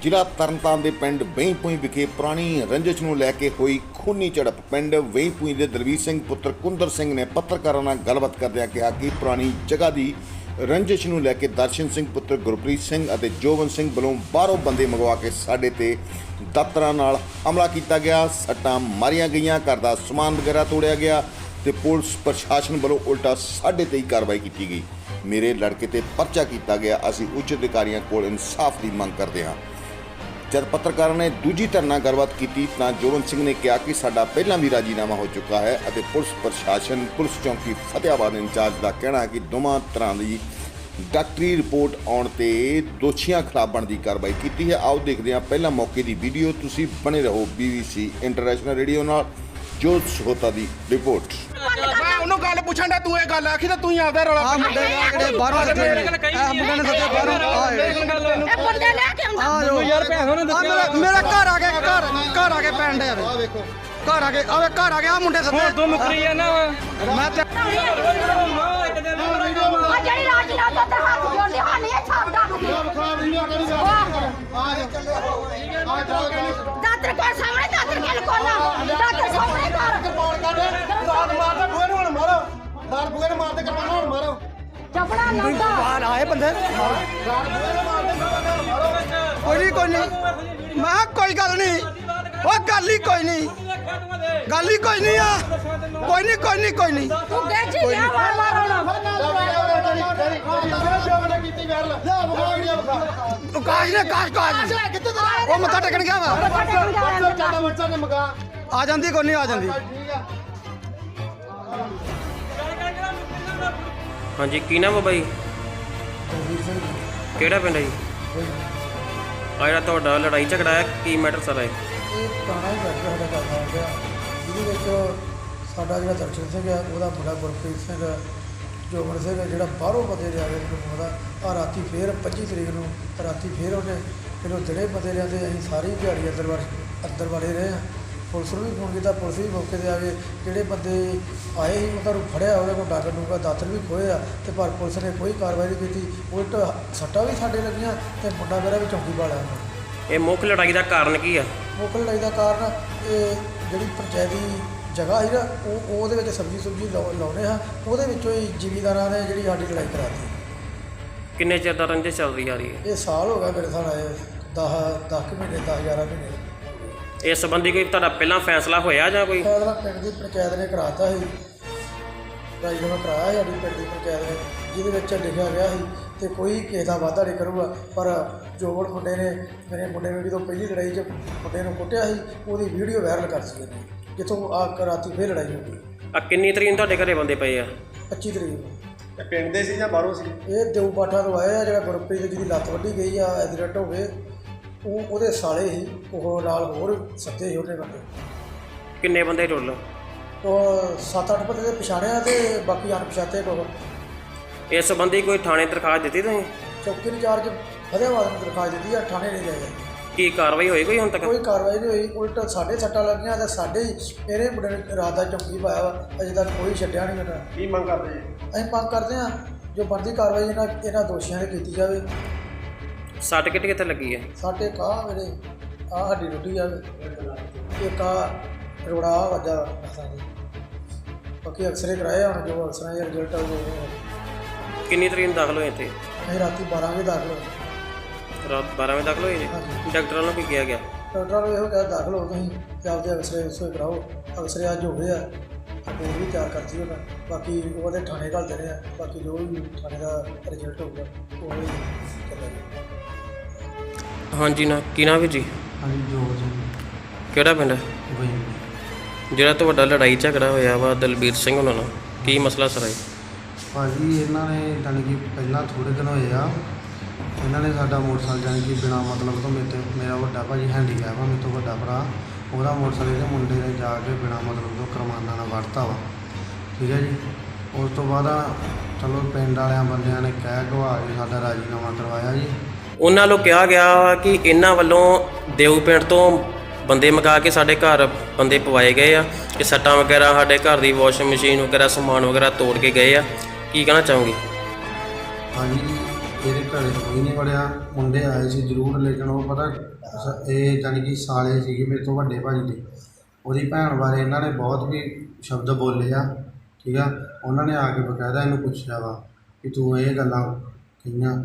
ਜ਼ਿਲ੍ਹਾ ਤਰਨਤਾਰਨ ਦੇ ਪਿੰਡ ਵੇਈਪੂਈ ਵਿਖੇ ਪੁਰਾਣੀ ਰੰਜਿਸ਼ ਨੂੰ ਲੈ ਕੇ ਹੋਈ ਖੂਨੀ ਝੜਪ। ਪਿੰਡ ਵੇਈਪੂਈ ਦੇ ਦਲਵੀਰ ਸਿੰਘ ਪੁੱਤਰ ਕੁੰਦਰ ਸਿੰਘ ਨੇ ਪੱਤਰਕਾਰਾਂ ਨਾਲ ਗੱਲਬਾਤ ਕਰਦਿਆਂ ਕਿਹਾ ਕਿ ਪੁਰਾਣੀ ਜਗ੍ਹਾ ਦੀ ਰੰਜਿਸ਼ ਨੂੰ ਲੈ ਕੇ ਦਰਸ਼ਨ ਸਿੰਘ ਪੁੱਤਰ ਗੁਰਪ੍ਰੀਤ ਸਿੰਘ ਅਤੇ ਜੋਵਨ ਸਿੰਘ ਵੱਲੋਂ ਬਾਹਰੋਂ ਬੰਦੇ ਮੰਗਵਾ ਕੇ ਸਾਡੇ ਤੇ ਦਾਤਰਾਂ ਨਾਲ ਹਮਲਾ ਕੀਤਾ ਗਿਆ। ਸੱਟਾਂ ਮਾਰੀਆਂ ਗਈਆਂ, ਘਰ ਦਾ ਸਮਾਨ ਵਗੈਰਾ ਤੋੜਿਆ ਗਿਆ ਤੇ ਪੁਲਿਸ ਪ੍ਰਸ਼ਾਸਨ ਵੱਲੋਂ ਉਲਟਾ ਸਾਡੇ ਤੇ ਹੀ ਕਾਰਵਾਈ ਕੀਤੀ ਗਈ। ਮੇਰੇ ਲੜਕੇ ਤੇ ਪਰਚਾ ਕੀਤਾ ਗਿਆ। ਅਸੀਂ ਉੱਚ ਅਧਿਕਾਰੀਆਂ ਕੋਲ ਇਨਸਾਫ ਦੀ ਮੰਗ ਕਰਦੇ ਹਾਂ। ਜਦ ਪੱਤਰਕਾਰਾਂ ਨੇ ਦੂਜੀ ਧਿਰ ਨਾਲ ਗੱਲਬਾਤ ਕੀਤੀ ਤਾਂ ਜੋਵਨ ਸਿੰਘ ਨੇ ਕਿਹਾ ਕਿ ਸਾਡਾ ਪਹਿਲਾਂ ਵੀ ਰਾਜੀਨਾਮਾ ਹੋ ਚੁੱਕਾ ਹੈ ਅਤੇ ਪੁਲਿਸ ਪ੍ਰਸ਼ਾਸਨ, ਪੁਲਿਸ ਚੌਂਕੀ ਫਤਿਆਬਾਦ ਇੰਚਾਰਜ ਦਾ ਕਹਿਣਾ ਹੈ ਕਿ ਦੋਵਾਂ ਤਰ੍ਹਾਂ ਦੀ ਡਾਕਟਰੀ ਰਿਪੋਰਟ ਆਉਣ ਤੇ ਦੋਸ਼ੀਆਂ ਖਿਲਾਫ ਬਣਦੀ ਕਾਰਵਾਈ ਕੀਤੀ ਹੈ। ਆਓ ਦੇਖਦੇ ਹਾਂ ਪਹਿਲਾਂ ਮੌਕੇ ਦੀ ਵੀਡੀਓ। ਤੁਸੀਂ ਬਣੇ ਰਹੋ BBC ਇੰਟਰਨੈਸ਼ਨਲ ਰੇਡੀਓ ਨਾਲ। ਜੋਤ ਸਹੋਤਾ ਦੀ ਰਿਪੋਰਟ। ਉਹਨੂੰ ਗੱਲ ਪੁੱਛਣ ਦਾ ਤੂੰ ਇਹ ਗੱਲ ਆਖੀ ਤਾਂ ਤੂੰ ਹੀ ਆਪਦਾ ਰੌਲਾ ਆ ਮੁੰਡੇ ਨੇ ਜਿਹੜੇ ਬਾਹਰੋਂ ਸੱਦੇ ਨੇ। ਆ ਮੁੰਡੇ ਨੇ ਸੱਦੇ ਬਾਹਰੋਂ ਆਏ ਇਹ ਬੰਦੇ ਲੈ ਕੇ ਆਉਂਦਾ। ਆ ਜੋ ਯਾਰ ਭੈਣ ਉਹਨੇ ਦੱਸਿਆ ਮੇਰਾ ਮੇਰਾ ਘਰ ਆ ਕੇ ਘਰ ਘਰ ਆ ਕੇ ਪੈਣ ਦੇ ਆ ਵੇਖੋ। ਘਰ ਆ ਕੇ ਆਵੇ ਘਰ ਆ ਕੇ ਆ ਮੁੰਡੇ ਸੱਦੇ। ਤੂੰ ਮੁਕਰੀ ਜਾਣਾ ਵਾ। ਮੈਂ ਤੇ ਆ ਜਿਹੜੀ ਰਾਜ ਨਾ ਤਾਂ ਹੱਥ ਜੋੜਦੇ ਹਾਨੀ ਇਹ ਛਾਪਦਾ ਦਾਤਰ ਕੋਲ ਸਾਹਮਣੇ ਦਾਤਰ ਕੇ ਲਕੋਣਾ ਦਾਤਰ ਸਾਹਮਣੇ ਕਰ ਚਪੜਾ ਲਾਉਂਦਾ ਬਾਹਰ ਆਏ ਬੰਦੇ ਕੋਈ ਨਹੀਂ ਕੋਈ ਨਹੀਂ ਮੈਂ ਕੋਈ ਗੱਲ ਨਹੀਂ ਉਹ ਗੱਲ ਹੀ ਕੋਈ ਨਹੀਂ ਗੱਲ ਹੀ ਕੋਈ ਨਹੀਂ ਆ ਕੋਈ ਨਹੀਂ ਕੋਈ ਨਹੀਂ ਕੋਈ ਨਹੀਂ ਤੂੰ ਕਹਿ ਜੀ ਲਿਆ ਵਾਰ ਮਾਰਨਾ ਕਾਸ਼ ਨੇ ਕਾਸ਼ ਕਾਸ਼ ਉਹ ਮੱਥਾ ਟੇਕਣ ਗਿਆ ਵਾ ਆ ਜਾਂਦੀ ਕੋਈ ਨਹੀਂ ਆ ਜਾਂਦੀ ਹਾਂਜੀ ਕੀ ਨਾਮ ਹੈ ਬਾਈ? ਕਿਹੜਾ ਪਿੰਡ ਹੈ ਜੀ? ਆ ਜਿਹੜਾ ਤੁਹਾਡਾ ਲੜਾਈ ਝਗੜਾ ਹੈ ਕੀ ਮੈਟਰ ਸਾਰਾ ਹੈ ਇਹ ਪੁਰਾਣਾ ਹੀ ਘਰ ਸਾਡਾ ਆ ਗਿਆ। ਜਿਹਦੇ ਵਿੱਚ ਸਾਡਾ ਜਿਹੜਾ ਦਰਸ਼ਨ ਸਿੰਘ ਹੈ ਉਹਦਾ ਮੁੰਡਾ ਗੁਰਪ੍ਰੀਤ ਸਿੰਘ ਜੋਗਨ ਸਿੰਘ ਜਿਹੜਾ ਬਾਹਰੋਂ ਬੰਦੇ ਲਿਆ ਕੇ ਮੈਨੂੰ ਉਹਦਾ ਆ ਰਾਤੀ ਫੇਰ 25 ਤਰੀਕ ਨੂੰ ਰਾਤੀ ਫੇਰ ਉਹਨੇ ਫਿਰ ਉਹ ਜਿਹੜੇ ਬੰਦੇ ਲਿਆਂਦੇ ਅਸੀਂ ਸਾਰੀ ਦਿਹਾੜੀ ਅੰਦਰ ਵੜ ਅੰਦਰ ਵੜੇ ਰਹੇ ਹਾਂ। ਪੁਲਿਸ ਨੂੰ ਵੀ ਫੋਨ ਕੀਤਾ ਪੁਲਿਸ ਵੀ ਮੌਕੇ ਤੇ ਆ ਗਏ। ਜਿਹੜੇ ਬੰਦੇ ਆਏ ਸੀ ਉਹਨਾਂ ਨੂੰ ਫੜਿਆ ਉਹਦੇ ਕੋਲ ਡਾਕਟਰ ਨੂੰ ਦਾਤਰ ਵੀ ਖੋਏ ਆ ਤੇ ਪਰ ਪੁਲਿਸ ਨੇ ਕੋਈ ਕਾਰਵਾਈ ਨਹੀਂ ਕੀਤੀ। ਉਲਟ ਸੱਟਾਂ ਵੀ ਸਾਡੇ ਲੱਗੀਆਂ ਤੇ ਮੁੰਡਾ ਮੇਰਾ ਵੀ ਚੌਂਕੀ ਵਾਲਿਆ ਉਹਨਾਂ ਨੇ ਇਹ ਮੁੱਖ ਲੜਾਈ ਦਾ ਕਾਰਨ ਕੀ ਆ? ਮੁੱਖ ਲੜਾਈ ਦਾ ਕਾਰਨ ਇਹ ਜਿਹੜੀ ਪੰਚਾਇਤੀ ਜਗ੍ਹਾ ਸੀ ਨਾ ਉਹ ਉਹਦੇ ਵਿੱਚ ਸਬਜ਼ੀ ਸੁਬਜ਼ੀ ਲਾਉ- ਲਾਉਣੇ ਹਾਂ ਉਹਦੇ ਵਿੱਚੋਂ ਹੀ ਜ਼ਿਮੀਂਦਾਰਾਂ ਨੇ ਜਿਹੜੀ ਸਾਡੀ ਲੜਾਈ ਕਰਾਤੀ ਕਿੰਨੇ ਚਿਰ ਦਾ ਰੰਜਿਸ਼ ਚੱਲਦੀ ਆ ਰਹੀ ਹੈ? ਇਹ ਸਾਲ ਹੋ ਗਿਆ ਮੇਰੇ ਸਾਲ ਆਏ 10 10 ਮਹੀਨੇ 10 11 ਮਹੀਨੇ। ਇਸ ਸੰਬੰਧੀ ਕੋਈ ਤੁਹਾਡਾ ਪਹਿਲਾਂ ਫੈਸਲਾ ਹੋਇਆ ਜਾਂ ਕੋਈ? ਫੈਸਲਾ ਪਿੰਡ ਦੀ ਪੰਚਾਇਤ ਨੇ ਕਰਾਤਾ ਸੀ। ਰਾਜਨਾਮਾ ਕਰਾਇਆ ਸੀ ਸਾਡੀ ਪਿੰਡ ਦੀ ਪੰਚਾਇਤ ਨੇ ਜਿਹਦੇ ਵਿੱਚ ਲਿਖਿਆ ਗਿਆ ਸੀ ਤੇ ਕੋਈ ਕਿਸੇ ਦਾ ਵਾਅਦਾ ਨਹੀਂ ਕਰੂਗਾ। ਪਰ ਜੋਬਨ ਮੁੰਡੇ ਨੇ ਮੇਰੇ ਮੁੰਡੇ ਨੂੰ ਜਦੋਂ ਪਹਿਲੀ ਲੜਾਈ 'ਚ ਮੁੰਡੇ ਨੂੰ ਕੁੱਟਿਆ ਸੀ ਉਹਦੀ ਵੀਡੀਓ ਵਾਇਰਲ ਕਰ ਸੀ ਇਹਨੇ ਜਿੱਥੋਂ ਆ ਰਾਤੀ ਫੇਰ ਲੜਾਈ ਹੋ ਗਈ। ਆ ਕਿੰਨੀ ਤਰੀਕ ਨੂੰ ਤੁਹਾਡੇ ਘਰੇ ਬੰਦੇ ਪਏ ਆ? 25 ਤਰੀਕ ਨੂੰ। ਇਹ ਪਿੰਡ ਦੇ ਸੀ ਜਾਂ ਬਾਹਰੋਂ ਸੀ? ਇਹ ਦਿਉ ਬਾਠਾ ਤੋਂ ਆਏ ਆ ਜਿਹੜਾ ਗੁਰਪ੍ਰੀਤ ਜਿਹਦੀ ਲੱਤ ਵੱਢੀ ਗਈ ਆ ਐਕਸੀਡੈਂਟ ਹੋ ਗਏ। ਉਹ ਉਹਦੇ ਸਾਲੇ ਹੀ ਉਹ ਨਾਲ ਹੋਰ ਸੱਤੇ ਉਹਨੇ ਬੰਦੇ। ਕਿੰਨੇ ਬੰਦੇ ਟੋਟਲ ਉਹ ਸੱਤ ਅੱਠ ਬੰਦੇ ਦੇ ਪਛਾਣਿਆ ਤੇ ਬਾਕੀ ਅਣਪਛਾਤੇ ਕੋ ਇਸ ਸੰਬੰਧੀ ਕੋਈ ਥਾਣੇ ਦਰਖਾਸਤ ਦਿੱਤੀ ਤੁਸੀਂ? ਚੌਕੀ ਇੰਚਾਰਜ ਫਤਿਆਬਾਦ ਨੂੰ ਦਰਖਾਸਤ ਦਿੱਤੀ ਆ ਥਾਣੇ ਨਹੀਂ ਗਏ ਕੀ ਕਾਰਵਾਈ ਹੋਈ ਕੋਈ ਹੁਣ ਤੱਕ? ਕੋਈ ਕਾਰਵਾਈ ਨਹੀਂ ਹੋਈ ਉਲਟ ਸਾਡੇ ਸੱਟਾਂ ਲੱਗੀਆਂ ਤੇ ਸਾਡੇ ਹੀ ਇਹਨੇ ਮੁੰਡੇ ਨੇ ਰਾਤ ਦਾ ਚੌਕੀ ਪਾਇਆ ਵਾ ਅਜੇ ਤੱਕ ਕੋਈ ਛੱਡਿਆ ਨਹੀਂ ਮੇਰਾ। ਕੀ ਮੰਗ ਕਰਦੇ ਜੀ? ਅਸੀਂ ਮੰਗ ਕਰਦੇ ਹਾਂ ਜੋ ਬਣਦੀ ਕਾਰਵਾਈ ਇਹਨਾਂ ਇਹਨਾਂ ਦੋਸ਼ੀਆਂ ਨੇ ਕੀਤੀ ਜਾਵੇ। ਸੱਟ ਕਿੱਥੇ ਕਿੱਥੇ ਲੱਗੀ ਹੈ? ਸਾਡੇ ਕਾਹ ਮੇਰੇ ਆ ਸਾਡੀ ਰੋਟੀ ਜਾਵੇ ਇੱਕ ਆ ਰੋੜਾ ਵੱਜਾ ਦੇ ਬਾਕੀ ਅਕਸਰੇ ਕਰਾਏ ਹੁਣ ਜੋ ਅਕਸਰਾਂ ਦਾ ਰਿਜ਼ਲਟ ਆਊਗਾ ਕਿੰਨੀ ਤਰੀਕ ਨੂੰ ਦਾਖਲ ਹੋਏ ਇੱਥੇ? ਅਸੀਂ ਰਾਤੀ 12 ਵਜੇ ਦਾਖਲ ਹੋਏ। ਰਾਤ 12 ਵਜੇ ਦਾਖਲ ਹੋਏ ਜੀ ਹਾਂਜੀ। ਡਾਕਟਰਾਂ ਨੂੰ ਕੀ ਕਿਹਾ ਗਿਆ? ਡਾਕਟਰਾਂ ਨੂੰ ਇਹੋ ਕਿਹਾ ਦਾਖਲ ਹੋ ਤੁਸੀਂ ਤੇ ਆਪਦੇ ਅਕਸਰੇ ਉਸੇ ਕਰਾਓ। ਅਕਸਰੇ ਅੱਜ ਹੋ ਗਏ ਆ ਰਿਪੋਰਟ ਵੀ ਤਿਆਰ ਕਰਤੀ ਉਹਨਾਂ ਬਾਕੀ ਉਹਦੇ ਥਾਣੇ ਘੱਲ ਦੇਣੇ ਆ। ਬਾਕੀ ਜੋ ਵੀ ਥਾਣੇ ਦਾ ਰਿਜ਼ਲਟ ਹੋਊਗਾ ਉਹ ਹੀ ਚੱਲੇਗਾ ਹਾਂਜੀ ਨਾ ਕੀ ਨਾਮ ਹੈ ਜੀ? ਹਾਂਜੀ ਜੋ ਜੀ। ਕਿਹੜਾ ਪਿੰਡ ਹੈ? ਵਈ ਜਿਹੜਾ ਤੁਹਾਡਾ ਲੜਾਈ ਝਗੜਾ ਹੋਇਆ ਵਾ ਦਲਬੀਰ ਸਿੰਘ ਉਹਨਾਂ ਨਾਲ ਕੀ ਮਸਲਾ ਸਰ ਹੈ ਭਾਜੀ ਇਹਨਾਂ ਨੇ ਜਾਣੀ ਕਿ ਪਹਿਲਾਂ ਥੋੜੇ ਦਿਨ ਹੋਏ ਆ ਇਹਨਾਂ ਨੇ ਸਾਡਾ ਮੋਟਰਸਾਈਕਲ ਜਾਣੀ ਕਿ ਬਿਨਾ ਮਤਲਬ ਤੋਂ ਮੇਰੇ ਤੇ ਮੇਰਾ ਵੱਡਾ ਭਾਜੀ ਹੈਂਡੀਕੈਪ ਆ ਮੇਰੇ ਤੋਂ ਵੱਡਾ ਭਰਾ। ਉਹਦਾ ਮੋਟਰਸਾਈਕਲ ਦੇ ਮੁੰਡੇ ਨੇ ਜਾ ਕੇ ਬਿਨਾ ਮਤਲਬ ਤੋਂ ਕਰਮਾਨਾ ਵੜਤਾ ਵਾ। ਠੀਕ ਹੈ ਜੀ। ਉਸ ਤੋਂ ਬਾਅਦ ਚਲੋ ਪਿੰਡ ਵਾਲਿਆਂ ਬੰਦਿਆਂ ਨੇ ਕਹਿ ਗਵਾ ਕੇ ਸਾਡਾ ਰਾਜੀਨਾਮਾ ਕਰਵਾਇਆ ਜੀ। ਉਹਨਾਂ ਨੂੰ ਕਿਹਾ ਗਿਆ ਕਿ ਇਹਨਾਂ ਵੱਲੋਂ ਦੇਉ ਪਿੰਡ ਤੋਂ ਬੰਦੇ ਮਗਾ ਕੇ ਸਾਡੇ ਘਰ ਬੰਦੇ ਪਵਾਏ ਗਏ ਆ ਕਿ ਸੱਟਾਂ ਵਗੈਰਾ ਸਾਡੇ ਘਰ ਦੀ ਵਾਸ਼ਿੰਗ ਮਸ਼ੀਨ ਵਗੈਰਾ ਸਮਾਨ ਵਗੈਰਾ ਤੋੜ ਕੇ ਗਏ ਆ। ਕੀ ਕਹਿਣਾ ਚਾਹੋਗੇ? ਹਾਂਜੀ ਇਹਦੇ ਘਰੇ ਕੋਈ ਨਹੀਂ ਵੜਿਆ। ਮੁੰਡੇ ਆਏ ਸੀ ਜ਼ਰੂਰ ਲੇਕਿਨ ਉਹ ਪਤਾ ਇਹ ਜਾਣੀ ਕਿ ਸਾਲੇ ਸੀਗੇ ਮੇਰੇ ਤੋਂ ਵੱਡੇ ਭਾਜੀ ਦੇ। ਉਹਦੀ ਭੈਣ ਬਾਰੇ ਇਹਨਾਂ ਨੇ ਬਹੁਤ ਵੀ ਸ਼ਬਦ ਬੋਲੇ ਆ ਠੀਕ ਆ? ਉਹਨਾਂ ਨੇ ਆ ਕੇ ਬਕਾਇਦਾ ਇਹਨੂੰ ਪੁੱਛਿਆ ਵਾ ਕਿ ਤੂੰ ਇਹ ਗੱਲਾਂ ਕਹੀਆਂ।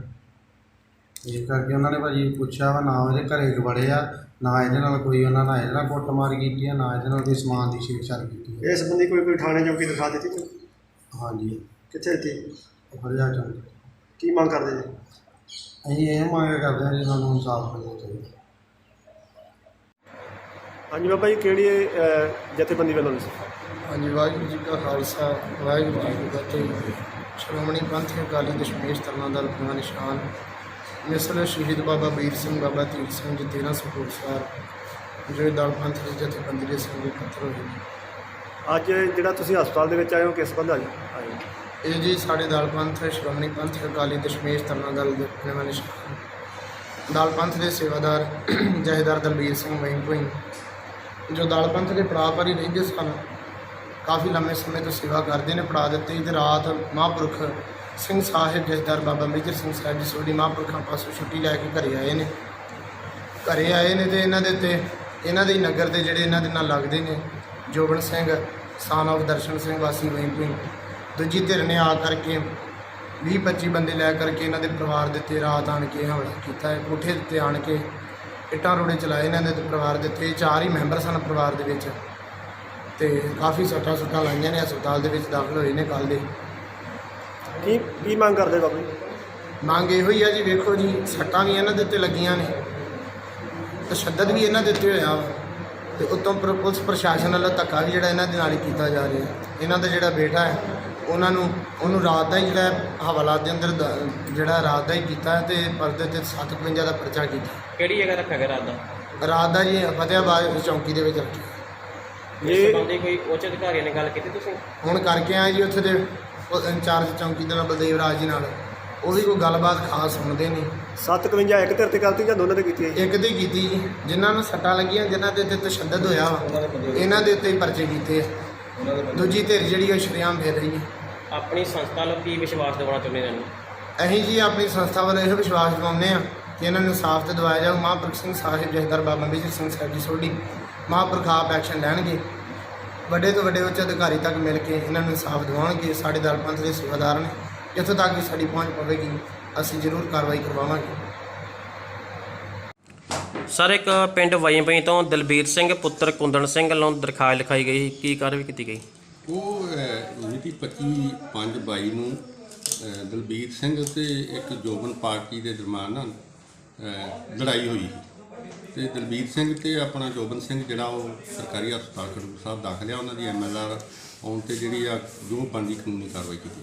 ਇਸ ਕਰਕੇ ਉਹਨਾਂ ਨੇ ਭਾਜੀ ਪੁੱਛਿਆ ਵਾ ਨਾ ਉਹਦੇ ਘਰੇ ਵੜੇ ਆ ਨਾ ਇਹਦੇ ਨਾਲ ਕੋਈ ਉਹਨਾਂ ਨਾਲ ਇਹਦੇ ਨਾਲ ਕੁੱਟਮਾਰ ਕੀਤੀ ਆ ਨਾ ਇਹਦੇ ਨਾਲ ਕੋਈ ਸਮਾਨ ਦੀ ਛੇੜਛਾੜ ਕੀਤੀ ਆ। ਇਸ ਸੰਬੰਧੀ ਕੋਈ ਕੋਈ ਥਾਣੇ ਚੌਕੀ ਦਿਖਾ ਦਿੱਤੀ ਕੋਈ? ਹਾਂਜੀ। ਕਿੱਥੇ ਦਿੱਤੀ ਹਰਿਆ ਕੀ ਮੰਗ ਕਰਦੇ ਜੀ? ਅਸੀਂ ਇਹ ਮੰਗ ਕਰਦੇ ਹਾਂ ਜੀ ਸਾਨੂੰ ਇਨਸਾਫ ਮਿਲਣਾ ਚਾਹੀਦਾ ਹਾਂਜੀ ਬਾਬਾ ਜੀ ਕਿਹੜੀ ਅਹ, ਜਥੇਬੰਦੀ ਵੱਲੋਂ ਸੀ ਹਾਂਜੀ ਵਾਹਿਗੁਰੂ ਜੀ ਕਾ ਖਾਲਸਾ ਵਾਹਿਗੁਰੂ ਜੀ ਕੀ ਫਤਿਹ। ਸ਼੍ਰੋਮਣੀ ਪੰਥ ਅਕਾਲੀ ਦਸ਼ਮੇਸ਼ ਤਰਨਾ ਦਲ ਦਾ ਨਿਸ਼ਾਨ। ਮਿਸਲ ਸ਼ਹੀਦ ਬਾਬਾ ਵੀਰ ਸਿੰਘ ਬਾਬਾ ਤੀਰ ਸਿੰਘ ਜੀ 1300 ਕੋਟਸਾਰ ਜੋ ਦਲ ਪੰਥ ਦੀ ਜਥੇਬੰਦੀ ਦੇ ਸੰਗੀ ਪੱਤਰ ਹੋਏ ਨੇ। ਅੱਜ ਜਿਹੜਾ ਤੁਸੀਂ ਹਸਪਤਾਲ ਦੇ ਵਿੱਚ ਆਏ ਹੋ ਕਿਸ ਸੰਬੰਧ ਜੀ ਆਏ ਹੋ? ਇਹ ਜੀ ਸਾਡੇ ਦਲ ਪੰਥ ਸ਼੍ਰੋਮਣੀ ਪੰਥ ਅਕਾਲੀ ਦਸ਼ਮੇਸ਼ ਤਰਨਾ ਦਲ ਦੇ ਨਵਾਂ ਨਿਸ਼ਾਨ। ਦਲ ਪੰਥ ਦੇ ਸੇਵਾਦਾਰ ਜਹੇਦਾਰ ਦਲਬੀਰ ਸਿੰਘ ਵੈਂਕੋਈ ਜੋ ਦਲ ਪੰਥ ਦੇ ਪੜਾਅ ਪਰ ਹੀ ਰਹਿੰਦੇ ਸਨ, ਕਾਫੀ ਲੰਮੇ ਸਮੇਂ ਤੋਂ ਸੇਵਾ ਕਰਦੇ ਨੇ ਪੜਾ ਦਿੱਤੇ। ਤੇ ਰਾਤ ਮਹਾਂਪੁਰਖ ਸਿੰਘ ਸਾਹਿਬ ਜਥੇਦਾਰ ਬਾਬਾ ਮੇਜਰ ਸਿੰਘ ਸਾਹਿਬ ਜੀ ਸੋਢੀ ਮਹਾਂਪੁਰਖਾਂ ਪਾਸੋਂ ਛੁੱਟੀ ਲੈ ਕੇ ਘਰੇ ਆਏ ਨੇ। ਘਰੇ ਆਏ ਨੇ ਤੇ ਇਹਨਾਂ ਦੇ ਉੱਤੇ, ਇਹਨਾਂ ਦੇ ਨਗਰ ਦੇ ਜਿਹੜੇ ਇਹਨਾਂ ਦੇ ਨਾਲ ਲੱਗਦੇ ਨੇ, ਜੋਬਨ ਸਿੰਘ, ਸਾਨ of ਦਰਸ਼ਨ ਸਿੰਘ, ਵਾਸੀ ਵੈਂਕੁਈ ਦੂਜੀ ਧਿਰ ਨੇ ਆ ਕਰਕੇ 20 25 ਬੰਦੇ ਲੈ ਕਰਕੇ ਇਹਨਾਂ ਦੇ ਪਰਿਵਾਰ ਦੇ ਉੱਤੇ ਰਾਤ ਆਣ ਕੇ ਹਮਲਾ ਕੀਤਾ ਹੈ। ਕੋਠੇ ਉੱਤੇ ਆਣ ਕੇ ਇੱਟਾਂ ਰੋੜੇ ਚਲਾਏ ਇਹਨਾਂ ਦੇ ਤੇ ਪਰਿਵਾਰ ਦੇ ਉੱਤੇ ਚਾਰ ਹੀ ਮੈਂਬਰ ਸਨ ਪਰਿਵਾਰ ਦੇ ਵਿੱਚ। ਤੇ ਕਾਫੀ ਸੱਟਾਂ ਸੁੱਟਾਂ ਲਾਈਆਂ ਨੇ ਹਸਪਤਾਲ ਦੇ ਵਿੱਚ ਦਾਖਲ ਹੋਏ ਨੇ ਕੱਲ ਦੇ। ਕੀ ਕੀ ਮੰਗ ਕਰਦੇ ਬਾਬਾ? ਮੰਗ ਇਹੋ ਹੀ ਆ ਜੀ ਵੇਖੋ ਜੀ ਸੱਟਾਂ ਵੀ ਇਹਨਾਂ ਦੇ ਉੱਤੇ ਲੱਗੀਆਂ ਨੇ। ਤਸ਼ੱਦਦ ਵੀ ਇਹਨਾਂ ਦੇ ਉੱਤੇ ਹੋਇਆ ਤੇ ਉਤੋਂ ਪੁਲਿਸ ਪ੍ਰਸ਼ਾਸਨ ਵੱਲੋਂ ਧੱਕਾ ਵੀ ਜਿਹੜਾ ਇਹਨਾਂ ਦੇ ਨਾਲ ਹੀ ਕੀਤਾ ਜਾ ਰਿਹਾ। ਇਹਨਾਂ ਦਾ ਜਿਹੜਾ ਬੇਟਾ ਹੈ ਉਹਨਾਂ ਨੂੰ ਉਹਨੂੰ ਰਾਤ ਦਾ ਹੀ ਜਿਹੜਾ ਹਵਾਲਾਤ ਦੇ ਅੰਦਰ ਦ- ਜਿਹੜਾ ਰਾਤ ਦਾ ਹੀ ਕੀਤਾ ਤੇ ਪਰਦੇ ਤੇ 752 ਦਾ ਪਰਚਾ ਕੀਤਾ। ਕਿਹੜੀ ਜਗ੍ਹਾ ਰੱਖਿਆ ਗਿਆ ਰਾਤ ਦਾ? ਰਾਤ ਦਾ ਜੀ ਫਤਿਆਬਾਦ ਚੌਂਕੀ ਦੇ ਵਿੱਚ ਰੱਖਿਆ। ਇਹ ਸੰਬੰਧੀ ਕੋਈ ਉੱਚ ਅਧਿਕਾਰੀਆਂ ਨੇ ਗੱਲ ਕੀਤੀ ਤੁਸੀਂ? ਹੁਣ ਕਰਕੇ ਆਏ ਜੀ ਉੱਥੇ ਦੇ ਉਹ ਇੰਚਾਰਜ ਚੌਂਕੀ ਦੇ ਨਾਲ ਬਲਦੇਵ ਰਾਜ ਜੀ ਨਾਲ। ਉਹ ਵੀ ਕੋਈ ਗੱਲਬਾਤ ਖਾਸ ਸੁਣਦੇ ਨਹੀਂ। 751 ਇੱਕ ਧਿਰ ਤੇ ਗਲਤੀ ਜਾਂ ਦੋਨਾਂ ਤੇ ਕੀਤੀ ਹੈ ਜੀ? ਇੱਕ ਦੀ ਕੀਤੀ ਜੀ। ਜਿਨ੍ਹਾਂ ਨੂੰ ਸੱਟਾਂ ਲੱਗੀਆਂ ਜਿਨ੍ਹਾਂ ਦੇ ਉੱਤੇ ਤਸ਼ੱਦਦ ਹੋਇਆ ਵਾ ਇਹਨਾਂ ਦੇ ਉੱਤੇ ਹੀ ਪਰਚੇ ਕੀਤੇ ਆ। ਦੂਜੀ ਧਿਰ ਜਿਹੜੀ ਉਹ ਸ਼ਰੇਆਮ ਫੇਰ ਰਹੀ ਹੈ। ਆਪਣੀ ਸੰਸਥਾ ਨੂੰ ਕੀ ਵਿਸ਼ਵਾਸ ਦਿਵਾਉਣਾ ਚਾਹੁੰਦੇ ਨੇ ਅਸੀਂ ਜੀ ਆਪਣੀ ਸੰਸਥਾ ਵੱਲੋਂ ਇਹ ਵਿਸ਼ਵਾਸ ਦਿਵਾਉਂਦੇ ਆ ਕਿ ਇਹਨਾਂ ਨੂੰ ਸਾਫ਼ ਤੇ ਦਵਾਇਆ ਜਾਊ। ਮਹਾਂਪੁਰਖ ਸਿੰਘ ਸਾਹਿਬ ਜਥੇਦਾਰ ਬਾਬਾ ਮੇਜਰ ਸਿੰਘ ਸਾਹਿਬ ਜੀ ਸੋਢੀ ਮਹਾਂਪੁਰਖ ਆਪ ਐਕਸ਼ਨ ਲੈਣਗੇ। ਵੱਡੇ ਤੋਂ ਵੱਡੇ ਉੱਚ ਅਧਿਕਾਰੀ ਤੱਕ ਮਿਲ ਕੇ ਇਹਨਾਂ ਨੂੰ ਇਨਸਾਫ ਦਿਵਾਉਣਗੇ। ਸਾਡੇ ਦਲ ਪੰਥ ਦੇ ਸੇਵਾਦਾਰ ਨੇ। ਜਿੱਥੋਂ ਤੱਕ ਵੀ ਸਾਡੀ ਪਹੁੰਚ ਪਵੇਗੀ ਅਸੀਂ ਜ਼ਰੂਰ ਕਾਰਵਾਈ ਕਰਵਾਵਾਂਗੇ। ਸਰ ਇੱਕ ਪਿੰਡ ਵਾਈਂਪਈ ਤੋਂ ਦਲਬੀਰ ਸਿੰਘ ਪੁੱਤਰ ਕੁੰਦਨ ਸਿੰਘ ਵੱਲੋਂ ਦਰਖਾਸਤ ਲਿਖਾਈ ਗਈ ਕੀ ਕਾਰਵਾਈ ਕੀਤੀ ਗਈ? ਉਹ ਅਹ, ਮਿਤੀ 25 5 22 ਨੂੰ ਦਲਬੀਰ ਸਿੰਘ ਤੇ ਇੱਕ ਜੋਬਨ ਪਾਰਟੀ ਦੇ ਦਰਮਿਆਨ ਨਾ ਲੜਾਈ ਹੋਈ ਤੇ ਦਲਬੀਰ ਸਿੰਘ ਤੇ ਆਪਣਾ ਜੋਬਨ ਸਿੰਘ ਜਿਹੜਾ ਉਹ ਸਰਕਾਰੀ ਹਸਪਤਾਲ ਖਡੂਰ ਸਾਹਿਬ ਦਾਖਲ ਆ ਉਹਨਾਂ ਦੀ ਐਮਐਲਆਰ ਆਉਣ ਤੇ ਜਿਹੜੀ ਆ ਜੋ ਬਣਦੀ ਕਾਨੂੰਨੀ ਕਾਰਵਾਈ ਕੀਤੀ